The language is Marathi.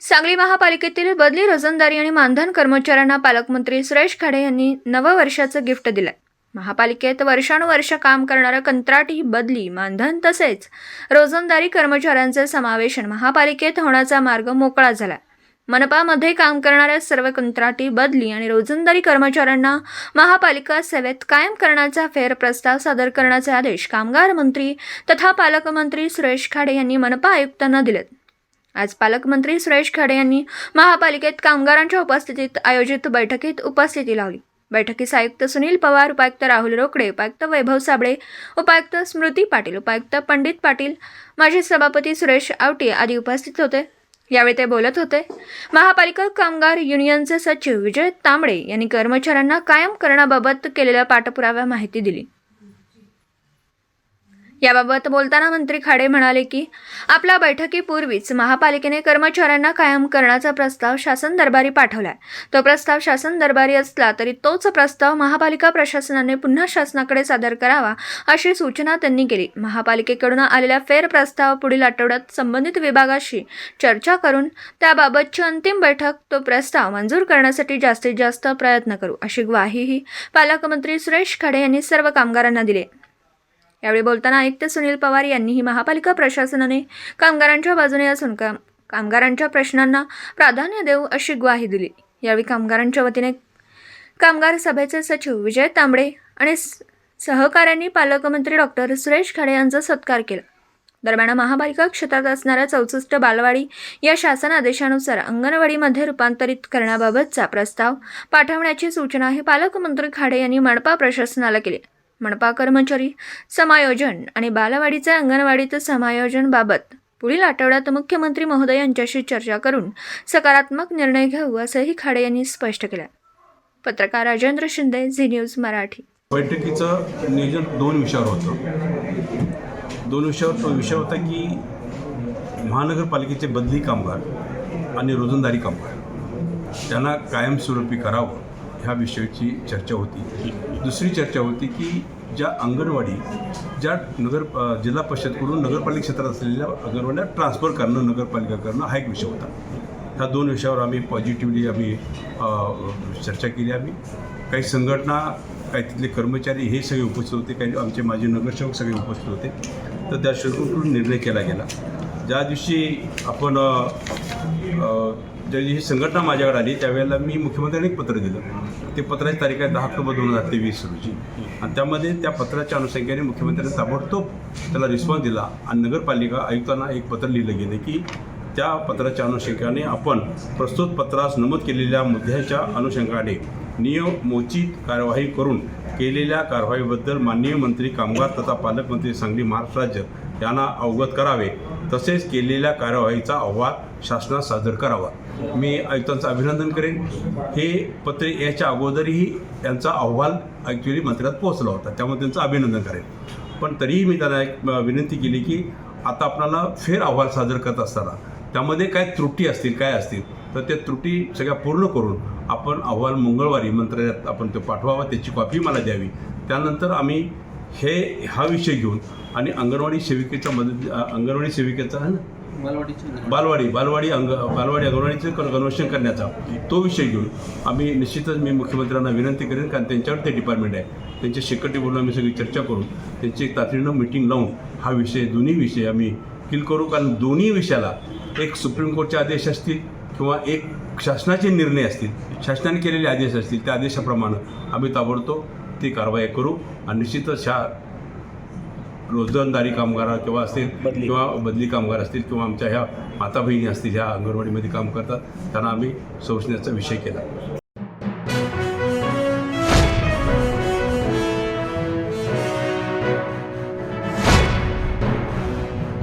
सांगली महापालिकेतील बदली रोजंदारी आणि मानधन कर्मचाऱ्यांना पालकमंत्री सुरेश खाडे यांनी नववर्षाचं गिफ्ट दिलं महापालिकेत वर्षानुवर्ष काम करणारं कंत्राटी बदली मानधन तसेच रोजंदारी कर्मचाऱ्यांचे समावेशन महापालिकेत होण्याचा मार्ग मोकळा झाला. मनपामध्ये काम करणाऱ्या सर्व कंत्राटी बदली आणि रोजंदारी कर्मचाऱ्यांना महापालिका सेवेत कायम करण्याचा फेर प्रस्ताव सादर करण्याचे आदेश कामगार मंत्री तथा पालकमंत्री सुरेश खाडे यांनी मनपा आयुक्तांना दिलेत. आज पालकमंत्री सुरेश खाडे यांनी महापालिकेत कामगारांच्या उपस्थितीत आयोजित बैठकीत उपस्थिती लावली. बैठकीस आयुक्त सुनील पवार उपायुक्त राहुल रोकडे उपायुक्त वैभव साबळे उपायुक्त स्मृती पाटील उपायुक्त पंडित पाटील माजी सभापती सुरेश आवटे आदी उपस्थित होते. यावेळी ते बोलत होते महापालिका कामगार युनियनचे सचिव विजय तांबडे यांनी कर्मचाऱ्यांना कायम करण्याबाबत केलेल्या पाठपुराव्या माहिती दिली. याबाबत बोलताना मंत्री खाडे म्हणाले की आपल्या बैठकीपूर्वीच महापालिकेने कर्मचाऱ्यांना कायम करण्याचा प्रस्ताव शासन दरबारी पाठवलाय. तो प्रस्ताव शासन दरबारी असला तरी तोच प्रस्ताव महापालिका प्रशासनाने पुन्हा शासनाकडे सादर करावा अशी सूचना त्यांनी केली. महापालिकेकडून आलेल्या फेर प्रस्ताव पुढील आठवड्यात संबंधित विभागाशी चर्चा करून त्याबाबतची अंतिम बैठक तो प्रस्ताव मंजूर करण्यासाठी जास्तीत जास्त प्रयत्न करू अशी ग्वाहीही पालकमंत्री सुरेश खाडे यांनी सर्व कामगारांना दिली. यावेळी बोलताना आयुक्त सुनील पवार यांनीही महापालिका प्रशासनाने कामगारांच्या बाजूने असून काम कामगारांच्या प्रश्नांना प्राधान्य देऊ अशी ग्वाही दिली. यावेळी कामगारांच्या वतीने कामगार सभेचे सचिव विजय तांबडे आणि स- सहकाऱ्यांनी पालकमंत्री डॉक्टर सुरेश खाडे यांचा सत्कार केला. दरम्यान महापालिका क्षेत्रात असणाऱ्या चौसष्ट बालवाडी या शासन आदेशानुसार अंगणवाडीमध्ये रूपांतरित करण्याबाबतचा प्रस्ताव पाठवण्याची सूचनाही पालकमंत्री खाडे यांनी मनपा प्रशासनाला केली. मनपा कर्मचारी समायोजन आणि बालवाडीचे अंगणवाडीत समायोजनबाबत पुढील आठवड्यात मुख्यमंत्री महोदय यांच्याशी चर्चा करून सकारात्मक निर्णय घेऊ असंही खाडे यांनी स्पष्ट केलं. पत्रकार राजेंद्र शिंदे झी न्यूज मराठी. बैठकीचं नियोजन दोन विषयावर होतं. दोन विषयावर तो विषय होता की महानगरपालिकेचे बदली कामगार आणि रोजंदारी कामगार त्यांना कायमस्वरूपी करावं. ह्या विषयाची चर्चा होती. दुसरी चर्चा होती की ज्या अंगणवाडी ज्या नगर जिल्हा परिषदकडून नगरपालिका क्षेत्रात असलेल्या अंगणवाड्या ट्रान्सफर करणं नगरपालिका करणं हा एक विषय होता. ह्या दोन विषयावर आम्ही पॉझिटिव्हली आम्ही चर्चा केली आम्ही. काही संघटना काही तिथले कर्मचारी हे सगळे उपस्थित होते. काही आमचे माजी नगरसेवक सगळे उपस्थित होते. तर त्या शेवटून निर्णय केला गेला. ज्या दिवशी आपण ज्या दिवशी संघटना माझ्याकडे आली त्यावेळेला मी मुख्यमंत्र्यांनी एक पत्र दिलं. ते पत्राची तारीख आहे दहा ऑक्टोबर दोन हजार तेवीस रोजी. आणि त्यामध्ये त्या पत्राच्या अनुषंगाने मुख्यमंत्र्यांनी ताबडतोब त्याला रिस्पॉन्स दिला आणि नगरपालिका आयुक्तांना एक पत्र लिहिलं गेलं की त्या पत्राच्या अनुषंगाने आपण प्रस्तुत पत्रास नमूद केलेल्या मुद्द्याच्या अनुषंगाने नियमोचित कार्यवाही करून केलेल्या कारवाईबद्दल माननीय मंत्री कामगार तथा पालकमंत्री सांगली महाराष्ट्र राज्य यांना अवगत करावे. तसेच केलेल्या कार्यवाहीचा अहवाल शासनास सादर करावा. मी आयुक्तांचं अभिनंदन करेन. हे पत्र याच्या अगोदरही यांचा अहवाल ॲक्च्युली मंत्र्यात पोहोचला होता. त्यामुळे त्यांचं अभिनंदन करेन. पण तरीही मी त्यांना एक विनंती केली की आता आपल्याला फेर अहवाल सादर करत असताना त्यामध्ये काय त्रुटी असतील काय असतील तर त्या त्रुटी सगळ्या पूर्ण करून आपण अहवाल मंगळवारी मंत्रालयात आपण तो पाठवावा त्याची कॉपी मला द्यावी. त्यानंतर आम्ही हे हा विषय घेऊन आणि अंगणवाडी सेविकेच्या मदत अंगणवाडी सेविकेचा है ना? बालवाडी बालवाडी अंग बालवाडी अंगणवाडीचं कन कन्वर्शन करण्याचा तो विषय घेऊन आम्ही निश्चितच मी मुख्यमंत्र्यांना विनंती करेन कारण त्यांच्यावर ते डिपार्टमेंट आहे. त्यांच्या शेकटी बोलून आम्ही सगळी चर्चा करून त्यांची एक तातडीनं मिटिंग लावून हा विषय दोन्ही विषय आम्ही किल करू कारण दोन्ही विषयाला एक सुप्रीम कोर्टचे आदेश असतील किंवा एक शासनाचे निर्णय असतील. शासनाने केलेले आदेश असतील त्या आदेशाप्रमाणे आम्ही ताबडतोब ती कारवाई करू आणि निश्चितच ह्या रोजंदारी कामगार किंवा असतील किंवा बदली कामगार असतील किंवा आमच्या ह्या माता बहिणी असतील ह्या अंगणवाडीमध्ये काम करतात त्यांना आम्ही शोषण्याचा विषय केला.